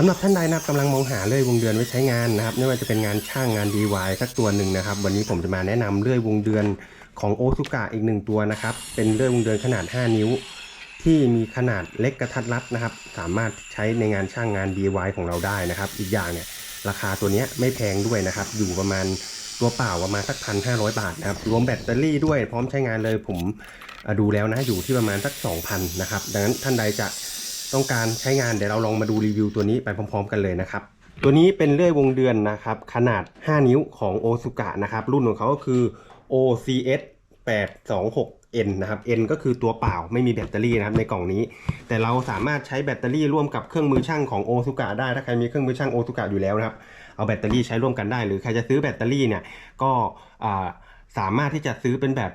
สำหรับท่านใดนะครับกำลังมองหาเลื่อยวงเดือนไว้ใช้งานนะครับไม่ว่าจะเป็นงานช่างงาน DIY สักตัวหนึ่งนะครับ วันนี้ผมจะมาแนะนำเลื่อยวงเดือนของโอซุกะอีกหนึ่งตัวนะครับ เป็นเลื่อยวงเดือนขนาด 5 นิ้ว ที่มีขนาดเล็กกระทัดรัดนะครับ สามารถใช้ในงานช่างงาน DIY ของเราได้นะครับ อีกอย่างเนี่ยราคาตัวเนี้ยไม่แพงด้วยนะครับ อยู่ประมาณตัวเปล่าประมาณสักพันห้าร้อยบาทนะครับรวมแบตเตอรี่ด้วยพร้อมใช้งานเลยผมอะดูแล้วนะอยู่ที่ประมาณสัก 2,000นะครับดังนั้นท่านใดจะ ต้องการใช้งานเดี๋ยวเราลองมาดูรีวิวตัวนี้ไปพร้อมๆ กันเลยนะครับ ตัวนี้เป็นเลื่อยวงเดือนนะครับ ขนาด 5 นิ้วของโอซุกะนะครับ รุ่นของเขาก็คือ OCS 826N นะครับ N ก็คือตัวเปล่าไม่มีแบตเตอรี่นะครับในกล่องนี้ แต่เราสามารถใช้แบตเตอรี่ร่วมกับเครื่องมือช่างของโอซุกะได้ ถ้าใครมีเครื่องมือช่างโอซุกะอยู่แล้วนะครับ เอาแบตเตอรี่ใช้ร่วมกันได้ หรือใครจะซื้อแบตเตอรี่เนี่ยก็สามารถที่จะซื้อเป็นแบบ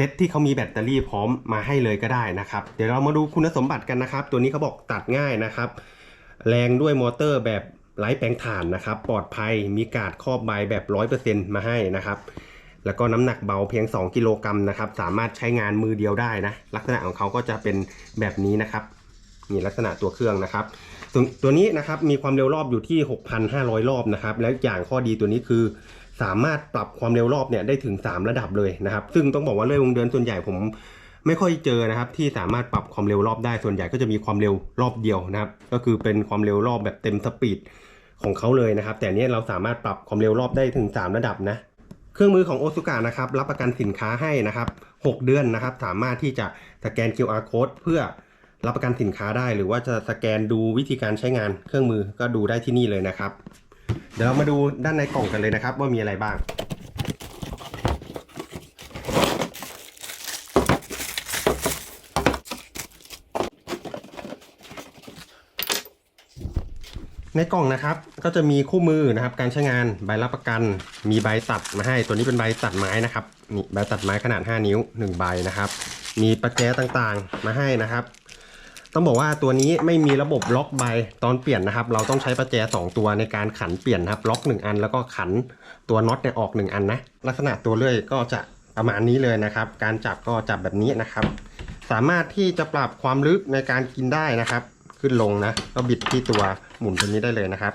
เซตที่เขามีแบตเตอรี่พร้อมมาให้เลยก็ได้นะครับ เดี๋ยวเรามาดูคุณสมบัติกันนะครับ ตัวนี้เขาบอกตัดง่ายนะครับ แรงด้วยมอเตอร์แบบไร้แปลงถ่านนะครับ ปลอดภัยมีกาดครอบใบแบบ 100%มาให้นะครับแล้วก็น้ำหนักเบาเพียง 2 กิโลกรัมนะครับ สามารถใช้งานมือเดียวได้นะ ลักษณะของเขาก็จะเป็นแบบนี้นะครับนี่ลักษณะตัวเครื่องนะครับ ตัวนี้นะครับมีความเร็วรอบอยู่ที่ 6,500 รอบนะครับ แล้วอย่างข้อดีตัวนี้คือ สามารถปรับความเร็วรอบเนี่ยได้ถึง 3 ระดับเลยนะครับ ซึ่งต้องบอกว่าเลื่อยวงเดือนส่วนใหญ่ผมไม่ค่อยเจอนะครับ ที่สามารถปรับความเร็วรอบได้ส่วนใหญ่ก็จะมีความเร็วรอบเดียวนะครับ ก็คือเป็นความเร็วรอบแบบเต็มสปีดของเขาเลยนะครับ แต่เนี้ยเราสามารถปรับความเร็วรอบได้ถึง 3 ระดับนะเครื่องมือของโอซุกะนะครับรับประกันสินค้าให้นะครับ 6 เดือนนะครับ สามารถที่จะสแกน QR code เพื่อรับประกันสินค้าได้ หรือว่าจะสแกนดูวิธีการใช้งานเครื่องมือก็ดูได้ที่นี่เลยนะครับ เดี๋ยวมาดูด้านในกล่องกันเลยนะครับ ว่ามีอะไรบ้าง ในกล่องนะครับก็จะมีคู่มือนะครับ การใช้งานใบรับประกัน มีใบตัดมาให้ ตัวนี้เป็นใบตัดไม้นะครับนี่ใบตัดไม้ขนาด 5 นิ้ว 1 ใบนะครับ มีประแจต่างๆมาให้นะครับ ต้องบอกว่าตัวนี้ไม่มีระบบล็อกใบตอนเปลี่ยนนะครับ เราต้องใช้ประแจ2ตัวในการขันเปลี่ยนนะครับ ล็อก 1 อัน แล้วก็ขันตัวน็อตเนี่ยออก 1 อันนะ ลักษณะตัวเลื่อยก็จะประมาณนี้เลยนะครับ การจับก็จับแบบนี้นะครับ สามารถที่จะปรับความลึกในการกินได้นะครับ ขึ้นลงนะ ก็บิดที่ตัวหมุนตัวนี้ได้เลยนะครับ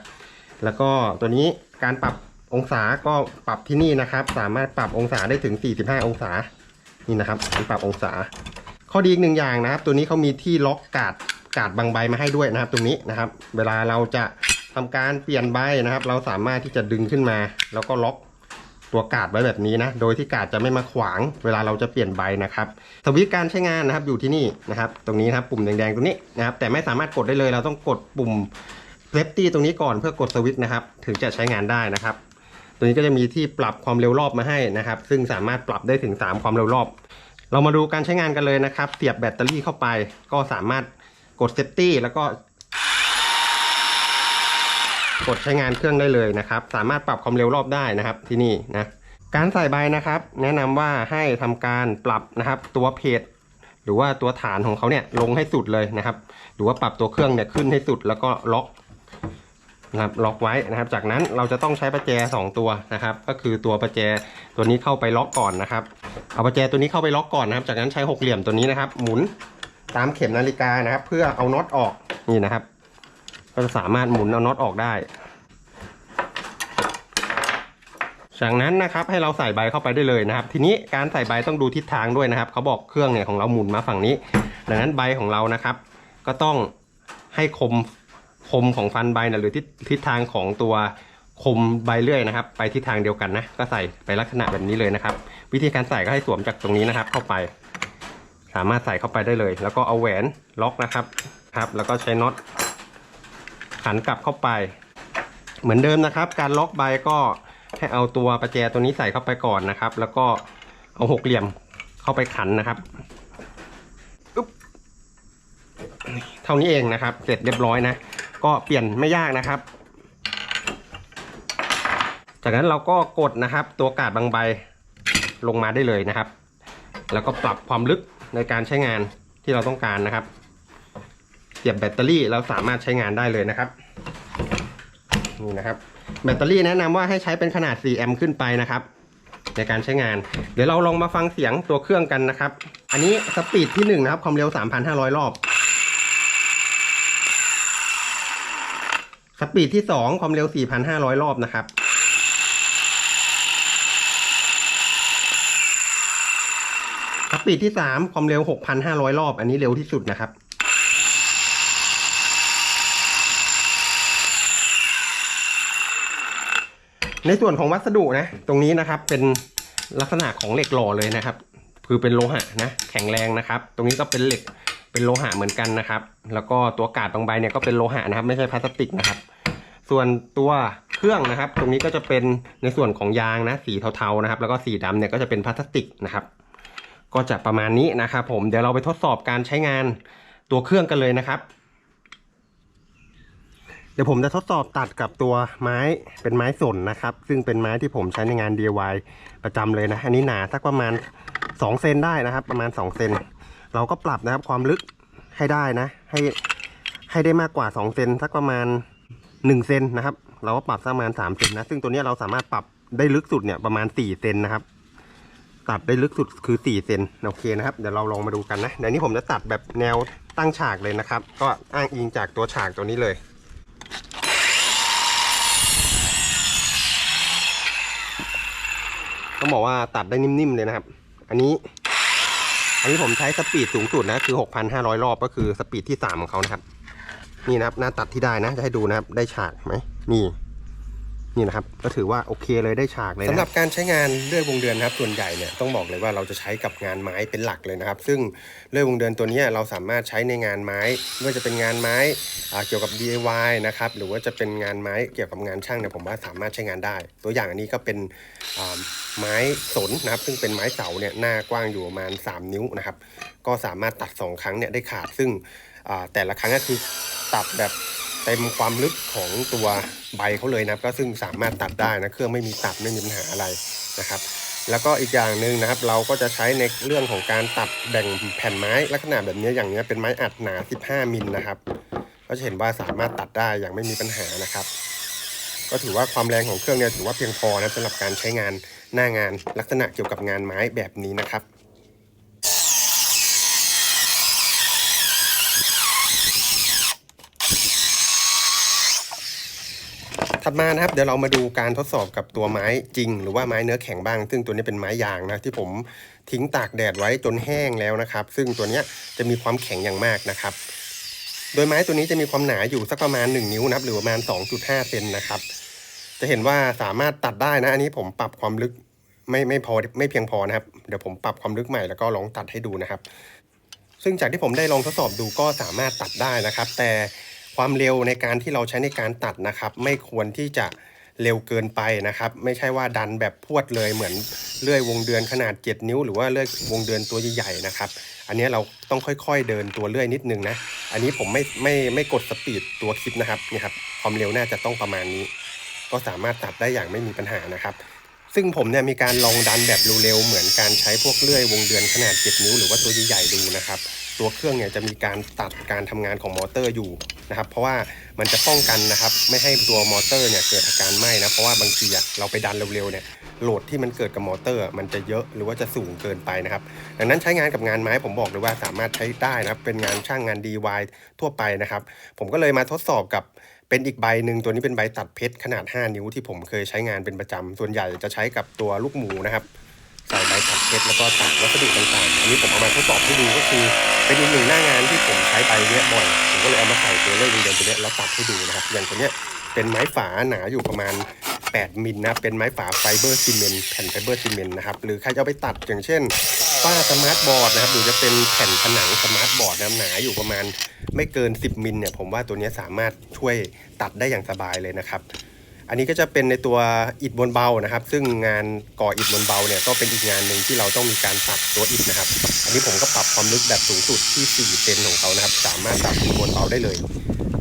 แล้วก็ตัวนี้การปรับองศาก็ปรับที่นี่นะครับ สามารถปรับองศาได้ถึง 45 องศา นี่นะครับการปรับองศา ข้อดีอีกหนึ่งอย่างนะครับ ตัวนี้เขามีที่ล็อกกาดกาดบางใบมาให้ด้วยนะครับ ตรงนี้นะครับ เวลาเราจะทำการเปลี่ยนใบนะครับ เราสามารถที่จะดึงขึ้นมา แล้วก็ล็อกตัวกาดไว้แบบนี้นะ โดยที่กาดจะไม่มาขวาง เวลาเราจะเปลี่ยนใบนะครับสวิตช์การใช้งานนะครับอยู่ที่นี่นะครับ ตรงนี้นะครับปุ่มแดงๆตรงนี้นะครับ แต่ไม่สามารถกดได้เลย เราต้องกดปุ่มเซฟตี้ตรงนี้ก่อนเพื่อกดสวิตช์นะครับ ถึงจะใช้งานได้นะครับ ตัวนี้ก็จะมีที่ปรับความเร็วรอบมาให้นะครับ ซึ่งสามารถปรับได้ถึง 3 ความเร็วรอบ เรามาดูการใช้งานกันเลยนะครับ เสียบแบตเตอรี่เข้าไป ก็สามารถกดเซฟตี้แล้วก็ กดใช้งานเครื่องได้เลยนะครับ สามารถปรับความเร็วรอบได้นะครับที่นี่นะการใส่ใบนะครับ แนะนำว่าให้ทำการปรับนะครับ ตัวเพจหรือว่าตัวฐานของเขาเนี่ยลงให้สุดเลยนะครับ หรือว่าปรับตัวเครื่องเนี่ยขึ้นให้สุดแล้วก็ล็อกนะครับล็อกไว้นะครับ จากนั้นเราจะต้องใช้ประแจ 2 ตัวนะครับ ก็คือตัวประแจตัวนี้เข้าไปล็อกก่อนนะครับ เอาประแจตัวนี้เข้าไปล็อกก่อนนะครับ จากนั้นใช้หกเหลี่ยมตัวนี้นะครับ หมุนตามเข็มนาฬิกานะครับ เพื่อเอาน็อตออกนี่นะครับ ก็จะสามารถหมุนเอาน็อตออกได้ จากนั้นนะครับให้เราใส่ใบเข้าไปได้เลยนะครับ ทีนี้การใส่ใบต้องดูทิศทางด้วยนะครับเขาบอกเครื่องเนี่ยของเราหมุนมาฝั่งนี้ ดังนั้นใบของเรานะครับ ก็ต้องให้คมคมของฟันใบนะหรือทิศทิศทางของตัว คมใบเลื่อยนะครับ ไปทิศทางเดียวกันนะ ก็ใส่ไปลักษณะแบบนี้เลยนะครับ วิธีการใส่ก็ให้สวมจากตรงนี้นะครับ เข้าไป สามารถใส่เข้าไปได้เลย แล้วก็เอาแหวนล็อกนะครับครับ แล้วก็ใช้น็อตขันกลับเข้าไป เหมือนเดิมนะครับ การล็อกใบก็ให้เอาตัวประแจตัวนี้ใส่เข้าไปก่อนนะครับ แล้วก็เอาหกเหลี่ยมเข้าไปขันนะครับอึ๊บเท่านี้เองนะครับ เสร็จเรียบร้อยนะ ก็เปลี่ยนไม่ยากนะครับ จากนั้นเราก็กดนะครับตัวกาดบางใบลงมาได้เลยนะครับ แล้วก็ปรับความลึกในการใช้งานที่เราต้องการนะครับเสียบแบตเตอรี่เราสามารถใช้งานได้เลยนะครับนี่นะครับ แบตเตอรี่แนะนำว่าให้ใช้เป็นขนาด 4 แอมป์ขึ้นไปนะครับ ในการใช้งาน เดี๋ยวเราลองมาฟังเสียงตัวเครื่องกันนะครับ อันนี้สปีดที่ 1 นะครับ ความเร็ว 3,500 รอบ สปีดที่สองความเร็ว 4,500 รอบนะครับ สปีดที่สามความเร็ว 6,500 รอบ อันนี้เร็วที่สุดนะครับ ในส่วนของวัสดุนะ ตรงนี้นะครับเป็นลักษณะของเหล็กหล่อเลยนะครับ คือเป็นโลหะนะ แข็งแรงนะครับ ตรงนี้ก็เป็นเหล็กเป็นโลหะเหมือนกันนะครับ แล้วก็ตัวกาดตรงใบเนี่ยก็เป็นโลหะนะครับ ไม่ใช่พลาสติกนะครับ ส่วนตัวเครื่องนะครับ ตรงนี้ก็จะเป็นในส่วนของยางนะ สีเทาๆนะครับ แล้วก็สีดำเนี่ยก็จะเป็นพลาสติกนะครับ ก็จะประมาณนี้นะครับผมเดี๋ยวเราไปทดสอบการใช้งานตัวเครื่องกันเลยนะครับ เดี๋ยวผมจะทดสอบตัดกับตัวไม้เป็นไม้สนนะครับ ซึ่งเป็นไม้ที่ผมใช้ในงาน DIY ประจำเลยนะอันนี้หนาสักประมาณ2เซนได้นะครับ ประมาณ2เซนเราก็ปรับนะครับความลึกให้ได้นะ ให้ให้ได้มากกว่า2เซนสักประมาณ1เซนนะครับ เราก็ปรับสักประมาณ3เซนนะ ซึ่งตัวนี้เราสามารถปรับได้ลึกสุดเนี่ยประมาณ4เซนนะครับ ตัดได้ลึกสุดคือ4เซนโอเคนะครับ เดี๋ยวเราลองมาดูกันนะเดี๋ยวนี้ผมจะตัดแบบแนวตั้งฉากเลยนะครับ ก็อ้างอิงจากตัวฉากตัวนี้เลยต้องบอกว่าตัดได้นิ่มๆเลยนะครับ อันนี้ อันนี้ผมใช้สปีดสูงสุดนะคือ 6,500 รอบก็คือสปีดที่ 3 ของเขานะครับ นี่นะครับหน้าตัดที่ได้นะจะให้ดูนะครับได้ฉากไหมนี่ นี่นะครับ ก็ถือว่าโอเคเลยได้ฉากเลยสำหรับการใช้งานเลื่อยวงเดือนนะครับส่วนใหญ่เนี่ยต้องบอกเลยว่าเราจะใช้กับงานไม้เป็นหลักเลยนะครับ ซึ่งเลื่อยวงเดือนตัวนี้เราสามารถใช้ในงานไม้ไม่ว่าจะเป็นงานไม้เกี่ยวกับ DIY นะครับหรือว่าจะเป็นงานไม้เกี่ยวกับงานช่างเนี่ยผมว่าสามารถใช้งานได้ ตัวอย่างอันนี้ก็เป็นไม้สนนะครับ ซึ่งเป็นไม้เสาเนี่ยหน้ากว้างอยู่ประมาณ 3 นิ้วนะครับ ก็สามารถตัด 2 ครั้งเนี่ยได้ขาดซึ่งแต่ละครั้งก็คือตัดแบบ เต็มความลึกของตัวใบเขาเลยนะครับก็ซึ่งสามารถตัดได้นะเครื่องไม่มีตัดไม่มีปัญหาอะไรนะครับ แล้วก็อีกอย่างหนึ่งนะครับ เราก็จะใช้ในเรื่องของการตัดแบ่งแผ่นไม้ลักษณะแบบนี้อย่างนี้เป็นไม้อัดหนา 15 มิลนะครับ ก็จะเห็นว่าสามารถตัดได้อย่างไม่มีปัญหานะครับ ก็ถือว่าความแรงของเครื่องเนี่ยถือว่าเพียงพอนะสำหรับการใช้งานหน้างานลักษณะเกี่ยวกับงานไม้แบบนี้นะครับ ถัดมานะครับเดี๋ยวเรามาดูการทดสอบกับตัวไม้จริง หรือว่าไม้เนื้อแข็งบ้าง ซึ่งตัวนี้เป็นไม้ยางนะที่ผมทิ้งตากแดดไว้จนแห้งแล้วนะครับ ซึ่งตัวนี้จะมีความแข็งอย่างมากนะครับ โดยไม้ตัวนี้จะมีความหนาอยู่สักประมาณ 1 นิ้วนะครับหรือประมาณ 2.5เซนนะครับ จะเห็นว่าสามารถตัดได้นะ อันนี้ผมปรับความลึกไม่ไม่พอไม่เพียงพอนะครับ เดี๋ยวผมปรับความลึกใหม่แล้วก็ลองตัดให้ดูนะครับ ซึ่งจากที่ผมได้ลองทดสอบดูก็สามารถตัดได้นะครับ แต่ ความเร็วในการที่เราใช้ในการตัดนะครับ ไม่ควรที่จะเร็วเกินไปนะครับ ไม่ใช่ว่าดันแบบพวดเลยเหมือนเลื่อยวงเดือนขนาด 7 นิ้ว หรือว่าเลื่อยวงเดือนตัวใหญ่ๆนะครับ อันนี้เราต้องค่อยๆเดินตัวเลื่อยนิดนึงนะ อันนี้ผมไม่ไม่ไม่กดสปีดตัวคลิปนะครับนี่ครับความเร็วน่าจะต้องประมาณนี้ ก็สามารถตัดได้อย่างไม่มีปัญหานะครับ ซึ่งผมเนี่ยมีการลองดันแบบเร็วๆเหมือนการใช้พวกเลื่อยวงเดือนขนาด 7 นิ้วหรือว่าตัวใหญ่ๆดูนะครับ ตัวเครื่องเนี่ยจะมีการตัดการทำงานของมอเตอร์อยู่นะครับ เพราะว่ามันจะป้องกันนะครับ ไม่ให้ตัวมอเตอร์เนี่ยเกิดอาการไหม้นะเพราะว่าบางทีเราไปดันเร็วๆเนี่ยโหลดที่มันเกิดกับมอเตอร์ มันจะเยอะหรือว่าจะสูงเกินไปนะครับ ดังนั้นใช้งานกับงานไม้ผมบอกเลยว่าสามารถใช้ได้นะครับ เป็นงานช่างงาน DIY ทั่วไปนะครับ ผมก็เลยมาทดสอบกับ เป็นอีกใบหนึ่งตัวนี้เป็นใบตัดเพชรขนาด 5 นิ้วที่ผมเคยใช้งานเป็นประจำส่วนใหญ่จะใช้กับตัวลูกหมูนะครับใส่ใบตัดเพชรแล้วก็ตัดวัสดุต่างๆ อันนี้ผมเอามาทดสอบให้ดูก็คือเป็นอีกหนึ่งหน้างานที่ผมใช้ใบเนี้ยบ่อยผมก็เลยเอามาใส่ตัวเลขเดือนตัวเนี้ยแล้วตัดให้ดูนะครับอย่างตัวเนี้ยเป็นไม้ฝาหนาอยู่ประมาณ 8 มิลนะเป็นไม้ฝาไฟเบอร์ซีเมนต์แผ่นไฟเบอร์ซีเมนต์นะครับหรือใครจะเอาไปตัดอย่างเช่น ฝ้าสมาร์ทบอร์ดนะครับหรือจะเป็นแผ่นผนังสมาร์ทบอร์ดนะหนาอยู่ประมาณไม่เกิน 10มิลเนี่ยผมว่าตัวนี้สามารถช่วยตัดได้อย่างสบายเลยนะครับ อันนี้ก็จะเป็นในตัวอิฐบนเบานะครับ ซึ่งงานก่ออิฐบนเบาเนี่ยก็เป็นอีกงานหนึ่งที่เราต้องมีการตัดตัวอิฐนะครับ อันนี้ผมก็ปรับความลึกแบบสูงสุดที่4เซนของเขานะครับ สามารถตัดอิฐบนเบาได้เลย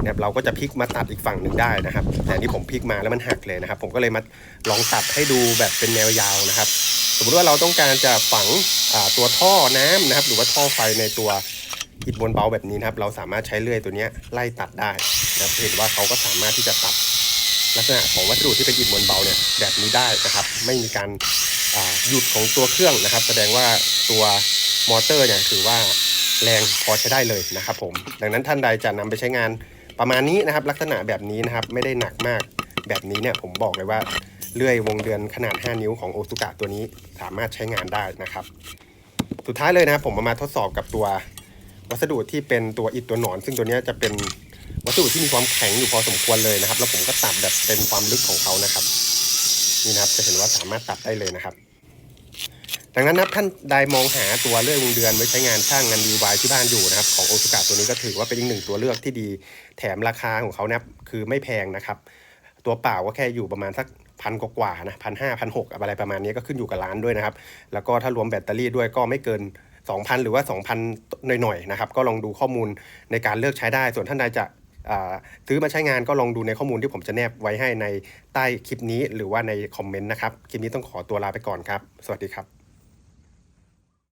นะครับเราก็จะพลิกมาตัดอีกฝั่งหนึ่งได้นะครับ แต่นี่ผมพลิกมาแล้วมันหักเลยนะครับ ผมก็เลยมาลองตัดให้ดูแบบเป็นแนวยาวนะครับ สมมติว่าเราต้องการจะฝังตัวท่อน้ำนะครับ หรือว่าท่อไฟในตัวอิฐบนเบาแบบนี้นะครับ เราสามารถใช้เลื่อยตัวนี้ไล่ตัดได้นะครับเห็นว่าเขาก็สามารถที่จะตัดลักษณะของวัสดุที่เป็นอิฐบนเบาเนี่ยแบบนี้ได้นะครับ ไม่มีการหยุดของตัวเครื่องนะครับ แสดงว่าตัวมอเตอร์เนี่ยถือว่าแรงพอใช้ได้เลยนะครับผม ดังนั้นท่านใดจะนำไปใช้งาน ประมาณนี้นะครับลักษณะแบบนี้นะครับไม่ได้หนักมากแบบนี้เนี่ยผมบอกเลยว่าเลื่อยวงเดือนขนาด 5 นิ้วของโอซุกะตัวนี้สามารถใช้งานได้นะครับ สุดท้ายเลยนะครับผมมาทดสอบกับตัววัสดุที่เป็นตัวอิฐตัวหนอน ซึ่งตัวนี้จะเป็นวัสดุที่มีความแข็งอยู่พอสมควรเลยนะครับ แล้วผมก็ตัดแบบเต็มความลึกของเขานะครับ นี่นะครับจะเห็นว่าสามารถตัดได้เลยนะครับ ดังนั้นนับท่านใดมองหาตัวเลื่อยวงเดือนไว้ใช้งานช่างงาน DIY ที่บ้านอยู่นะครับของโอซุกะตัวนี้ก็ถือว่าเป็นอีกหนึ่งตัวเลือกที่ดีแถมราคาของเขานะครับคือไม่แพงนะครับ ตัวเปล่าก็แค่อยู่ประมาณสักพันกว่านะพันห้าพันหกอะไรประมาณนี้ก็ขึ้นอยู่กับร้านด้วยนะครับ แล้วก็ถ้ารวมแบตเตอรี่ด้วยก็ไม่เกิน 2,000 หรือว่า 2,000 หน่อยๆนะครับก็ลองดูข้อมูลในการเลือกใช้ได้ ส่วนท่านใดจะซื้อมาใช้งานก็ลองดูในข้อมูลที่ผมจะแนบไว้ให้ในใต้คลิปนี้ หรือว่าในคอมเมนต์นะครับ คลิปนี้ต้องขอตัวลาไปก่อนครับ สวัสดีครับ